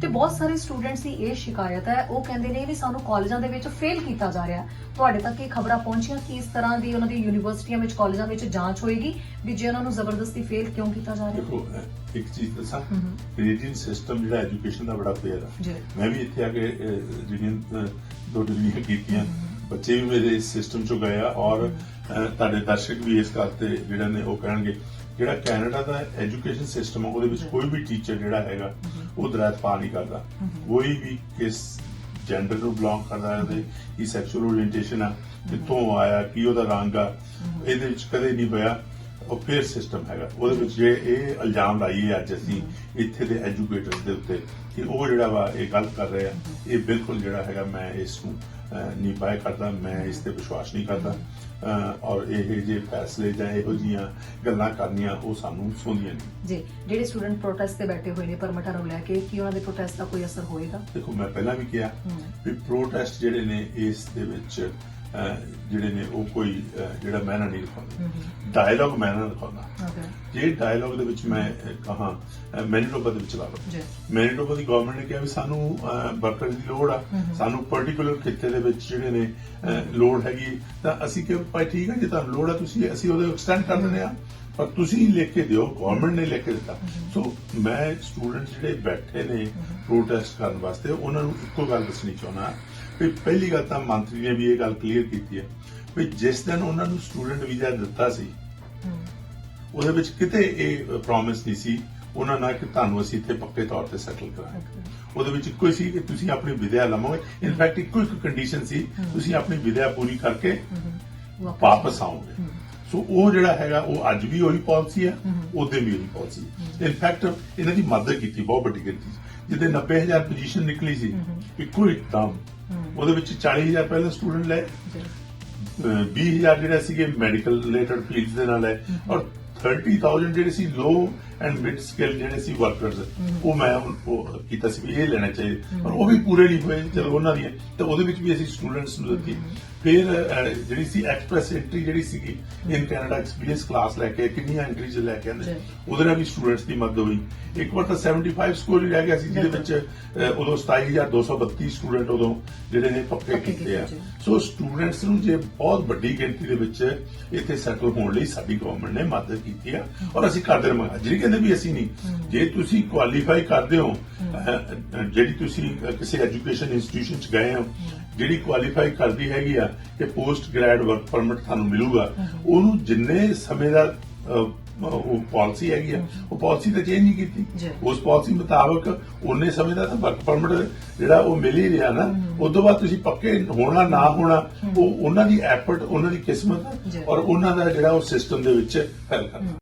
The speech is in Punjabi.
ਤੇ ਬਹੁਤ ਸਾਰੇ ਸਟੂਡੈਂਟਸ ਦੀ ਇਹ ਸ਼ਿਕਾਇਤ ਹੈ। ਉਹ ਕਹਿੰਦੇ ਨੇ ਵੀ ਸਾਨੂੰ ਕਾਲਜਾਂ ਦੇ ਵਿੱਚ ਫੇਲ ਕੀਤਾ ਜਾ ਰਿਹਾ ਹੈ। ਤੁਹਾਡੇ ਤੱਕ ਇਹ ਖਬਰਾਂ ਪਹੁੰਚੀਆਂ ਕਿ ਇਸ ਤਰ੍ਹਾਂ ਦੀ ਉਹਨਾਂ ਦੀ ਯੂਨੀਵਰਸਿਟੀਆਂ ਵਿੱਚ ਕਾਲਜਾਂ ਵਿੱਚ ਜਾਂਚ ਹੋਏਗੀ ਵੀ ਜੇ ਉਹਨਾਂ ਨੂੰ ਜ਼ਬਰਦਸਤੀ ਫੇਲ ਕਿਉਂ ਕੀਤਾ ਜਾ ਰਿਹਾ ਦੇਖੋ ਇੱਕ ਚੀਜ਼ ਦੱਸਾਂ। ਕੈਨੇਡੀਅਨ ਸਿਸਟਮ ਜਿਹੜਾ ਐਜੂਕੇਸ਼ਨ ਦਾ ਬੜਾ ਫੇਅਰ ਜੀ। ਮੈਂ ਵੀ ਇੱਥੇ ਆ ਕੇ ਜਿਹੜੀਆਂ ਦੋ ਡਿਗਰੀਆਂ ਕੀਤੀਆਂ। ਬੱਚੇ ਵੀ ਮੇਰੇ ਇਸ ਸਿਸਟਮ ਚੋਂ ਗਏ ਆ ਔਰ ਤੁਹਾਡੇ ਦਰਸ਼ਕ ਵੀ ਇਸ ਗੱਲ ਤੇ ਜਿਹੜਾ ਨੇ ਉਹ ਕਹਿਣਗੇ। ਜਿਹੜਾ ਕੈਨੇਡਾ ਦਾ ਐਜੂਕੇਸ਼ਨ ਸਿਸਟਮ ਆ ਉਹਦੇ ਵਿੱਚ ਕੋਈ ਵੀ ਟੀਚਰ ਜਿਹੜਾ ਹੈਗਾ ਉਹ ਦਰਾਤ ਪਾ ਨਹੀਂ ਕਰਦਾ। ਕੋਈ ਵੀ ਕਿਸ ਜੈਂਡਰ ਨੂੰ ਬਿਲੋਂਗ ਕਰਦਾ ਹੈ ਉਹਦੇ ਕੀ ਸੈਕਸ਼ੂਅਲ ਓਰੀਐਂਟੇਸ਼ਨ ਆ ਕਿੱਥੋਂ ਆਇਆ ਕੀ ਉਹਦਾ ਰੰਗ ਆ ਇਹਦੇ ਵਿੱਚ ਕਦੇ ਨਹੀਂ ਹੋਇਆ ਉਹ ਫੇਅਰ ਸਿਸਟਮ ਹੈਗਾ। ਉਹਦੇ ਵਿੱਚ ਜੇ ਇਹ ਇਲਜ਼ਾਮ ਲਾਈਏ ਅੱਜ ਅਸੀਂ ਇੱਥੇ ਦੇ ਐਜੂਕੇਟਰਸ ਦੇ ਉੱਤੇ ਕਿ ਉਹ ਜਿਹੜਾ ਵਾ ਇਹ ਗਲਤ ਕਰ ਰਹੇ ਆ ਇਹ ਬਿਲਕੁਲ ਜਿਹੜਾ ਹੈਗਾ ਮੈਂ ਇਸ ਨੂੰ ਨਹੀਂ ਬਾਇ ਕਰਦਾ ਮੈਂ ਇਸ ਤੇ ਵਿਸ਼ਵਾਸ ਨਹੀਂ ਕਰਦਾ। ਔਰ ਇਹ ਜੇ ਫੈਸਲੇ ਜਾਂ ਇਹੋ ਜੀਆਂ ਗੱਲਾਂ ਕਰਨੀਆਂ ਉਹ ਸਾਨੂੰ ਸੁਣਦੀਆਂ ਨਹੀਂ। ਜੀ ਜਿਹੜੇ ਸਟੂਡੈਂਟ ਪ੍ਰੋਟੈਸਟ ਤੇ ਬੈਠੇ ਹੋਏ ਨੇ ਪਰਮਿਟਾਂ ਨੂੰ ਲੈ ਕੇ ਕੀ ਉਹਨਾਂ ਦੇ ਪ੍ਰੋਟੈਸਟ ਦਾ ਕੋਈ ਅਸਰ ਹੋਏਗਾ? ਦੇਖੋ ਮੈਂ ਪਹਿਲਾਂ ਵੀ ਕਿਹਾ। ਵੀ ਪ੍ਰੋਟੈਸਟ ਜਿਹੜੇ ਨੇ ਇਸ ਦੇ ਵਿੱਚ ਜਿਹੜੇ ਨੇ ਉਹ ਕੋਈ ਜਿਹੜਾ ਮੈਨਾ ਨਹੀਂ ਦਿਖਾਉਂਦੇ। ਡਾਇਲੌਗ ਮੈਨਾ ਦਿਖਾਉਂਦਾ। ਓਕੇ ਜੇ ਡਾਇਲੌਗ ਦੇ ਵਿੱਚ ਮੈਂ ਕਹਾਂ ਮੈਨੀਟੋਬਾ ਦੇ ਵਿੱਚ ਲਾ ਲਓ। ਮੈਨੀਟੋਬਾ ਦੀ ਗਵਰਨਮੈਂਟ ਨੇ ਕਿਹਾ ਵੀ ਸਾਨੂੰ ਵਰਕਰ ਦੀ ਲੋੜ ਆ। ਸਾਨੂੰ ਪਾਰਟਿਕੂਲਰ ਖਿੱਤੇ ਦੇ ਵਿੱਚ ਜਿਹੜੇ ਨੇ ਲੋੜ ਹੈਗੀ। ਤਾਂ ਅਸੀਂ ਕਿ ਭਾਈ ਠੀਕ ਹੈ ਜੇ ਤੁਹਾਨੂੰ ਲੋੜ ਆ ਤੁਸੀਂ ਅਸੀਂ ਉਹਦੇ ਐਕਸਟੈਂਡ ਕਰ ਦਿੰਦੇ ਆ। ਪਰ ਤੁਸੀਂ ਲਿਖ ਕੇ ਦਿਓ ਗਵਰਨਮੈਂਟ ਨੇ ਲਿਖ ਕੇ ਦਿੱਤਾ ਸੋ ਮੈਂ ਸਟੂਡੈਂਟ ਜਿਹੜੇ ਬੈਠੇ ਨੇ ਪ੍ਰੋਟੈਸਟ ਕਰਨ ਵਾਸਤੇ ਉਹਨਾਂ ਨੂੰ ਇੱਕੋ ਗੱਲ ਦੱਸਣੀ ਚਾਹੁੰਦਾ ਵੀ ਪਹਿਲੀ ਗੱਲ ਤਾਂ ਮੰਤਰੀ ਨੇ ਵੀ ਇਹ ਗੱਲ ਕਲੀਅਰ ਕੀਤੀ ਹੈ ਵੀ ਜਿਸ ਦਿਨ ਉਹਨਾਂ ਨੂੰ ਸਟੂਡੈਂਟ ਵੀਜ਼ਾ ਦਿੱਤਾ ਸੀ। ਉਹਦੇ ਵਿੱਚ ਕਿਤੇ ਇਹ ਪ੍ਰੋਮਿਸ ਨਹੀਂ ਸੀ ਉਹਨਾਂ ਨਾਲ ਕਿ ਤੁਹਾਨੂੰ ਅਸੀਂ ਇੱਥੇ ਪੱਕੇ ਤੌਰ ਤੇ ਸੈਟਲ ਕਰਾਂਗੇ. ਉਹਦੇ ਵਿੱਚ ਇੱਕੋ ਸੀ ਕਿ ਤੁਸੀਂ ਆਪਣੀ ਵਿਦਿਆ ਲਵੋਗੇ ਇਨਫੈਕਟ ਇੱਕੋ ਇੱਕ ਕੰਡੀਸ਼ਨ ਸੀ ਤੁਸੀਂ ਆਪਣੀ ਵਿਦਿਆ ਪੂਰੀ ਕਰਕੇ। ਵਾਪਸ ਆਓਗੇ। ਸੋ ਉਹ ਜਿਹੜਾ ਹੈਗਾ ਉਹ ਅੱਜ ਵੀ ਉਹੀ ਪਾਲਿਸੀ ਹੈ। ਉਹਦੇ ਵੀ ਉਹੀ ਪਾਲਿਸੀ ਇਨਫੈਕਟ ਇਹਨਾਂ ਦੀ ਮਦਦ ਕੀਤੀ ਬਹੁਤ ਵੱਡੀ ਗਿਣਤੀ। ਜਿਹਦੇ 90000 ਪੋਜੀਸ਼ਨ ਨਿਕਲੀ ਸੀ। ਇੱਕੋ ਇੱਕਦਮ ਹਮ। ਉਹਦੇ ਵਿੱਚ 40000 ਪਹਿਲਾਂ ਸਟੂਡੈਂਟ ਲਏ ਜੀ ਅਹ 20000 ਜਿਹੜੇ ਸੀਗੇ ਮੈਡੀਕਲ ਰਿਲੇਟਡ ਫੀਲਡਸ ਦੇ ਨਾਲ ਹੈ ਔਰ 30000 ਜਿਹੜੇ ਸੀ ਲੋ ਐਂਡ ਮਿਡ ਸਕਿੱਲ ਜਿਹੜੇ ਸੀ ਵਰਕਰਸ ਉਹ ਮੈਂ ਉਹ- ਕੀਤਾ ਸੀ ਵੀ ਇਹ ਲੈਣਾ ਚਾਹੀਦਾ। ਪਰ ਉਹ ਵੀ ਪੂਰੇ ਨਹੀਂ ਹੋਏ ਚਲੋ ਉਹਨਾਂ ਦੀਆਂ। ਤਾਂ ਉਹਦੇ ਵਿੱਚ ਵੀ ਅਸੀਂ ਸਟੂਡੈਂਟਸ ਨੂੰ ਦਿੱਤੀ। ਫਿਰ ਜਿਹੜੀ ਸੀ ਐਕਸਪ੍ਰੈਸ ਐਂਟਰੀ ਜਿਹੜੀ ਸੀਗੀ ਇਨ ਕੈਨੇਡਾ ਐਕਸਪੀਰੀਅੰਸ ਕਲਾਸ ਲੈ ਕੇ ਕਿੰਨੀਆਂ ਐਂਟਰੀਜ਼ ਲੈ ਕੇ ਆਂਦੇ। ਉਹਦੇ ਨਾਲ ਵੀ ਸਟੂਡੈਂਟਸ ਦੀ ਮਦਦ ਹੋਈ। ਇੱਕ ਵਾਰ ਤਾਂ 75 ਸਕੋਰ ਹੀ ਰਹਿ ਗਿਆ ਸੀ ਜਿਹਦੇ ਵਿੱਚ ਉਦੋਂ 27232 ਸਟੂਡੈਂਟ ਉਦੋਂ ਜਿਹੜੇ ਨੇ ਪੱਕੇ ਕੀਤੇ ਆ। ਸੋ ਸਟੂਡੈਂਟਸ ਨੂੰ ਜੇ ਬਹੁਤ ਵੱਡੀ ਗਿਣਤੀ ਦੇ ਵਿੱਚ ਇੱਥੇ ਸੈਟਲ ਹੋਣ ਲਈ ਸਾਡੀ ਗਵਰਨਮੈਂਟ ਨੇ ਮਦਦ ਕੀਤੀ ਆ। ਔਰ ਅਸੀਂ ਕਰਦੇ ਰਹਾਂਗੇ ਜਿਹੜੀ ਕਹਿੰਦੇ ਵੀ ਅਸੀਂ ਨਹੀਂ। ਜੇ ਤੁਸੀਂ ਕੁਆਲੀਫਾਈ ਕਰਦੇ ਹੋ ਜਿਹੜੀ ਤੁਸੀਂ ਕਿਸੇ ਐਜੂਕੇਸ਼ਨ ਇੰਸਟੀਟਿਊਸ਼ਨ ਚ ਗਏ ਹੋ ਜਿਹੜੀ ਕੁਆਲੀਫਾਈ ਕਰਦੀ ਹੈਗੀ ਆ ਕਿ ਪੋਸਟ ਗ੍ਰੈਡ ਵਰਕ ਪਰਮਿਟ ਤੁਹਾਨੂੰ ਮਿਲੂਗਾ ਉਹਨੂੰ ਜਿੰਨੇ ਸਮੇਂ ਦਾ ਉਹ ਪਾਲਿਸੀ ਹੈਗੀ ਆ ਉਹ ਪਾਲਿਸੀ ਤਾਂ ਚੇਂਜ ਨਹੀਂ। ਕੀਤੀ। ਉਸ ਪਾਲਿਸੀ ਮੁਤਾਬਕ ਉਹਨੇ ਸਮੇਂ ਦਾ ਤਾਂ ਵਰਕ ਪਰਮਿਟ ਜਿਹੜਾ ਉਹ ਮਿਲ ਹੀ ਰਿਹਾ ਨਾ। ਉਸ ਤੋਂ ਬਾਅਦ ਤੁਸੀਂ ਪੱਕੇ ਹੋਣਾ ਨਾ ਹੋਣਾ ਉਹ ਉਹਨਾਂ ਦੀ ਐਫਰਟ ਉਹਨਾਂ ਦੀ। ਕਿਸਮਤ ਔਰ ਉਹਨਾਂ ਦਾ ਜਿਹੜਾ ਉਹ ਸਿਸਟਮ ਦੇ ਵਿੱਚ ਫੈਲ ਕਰਨਾ।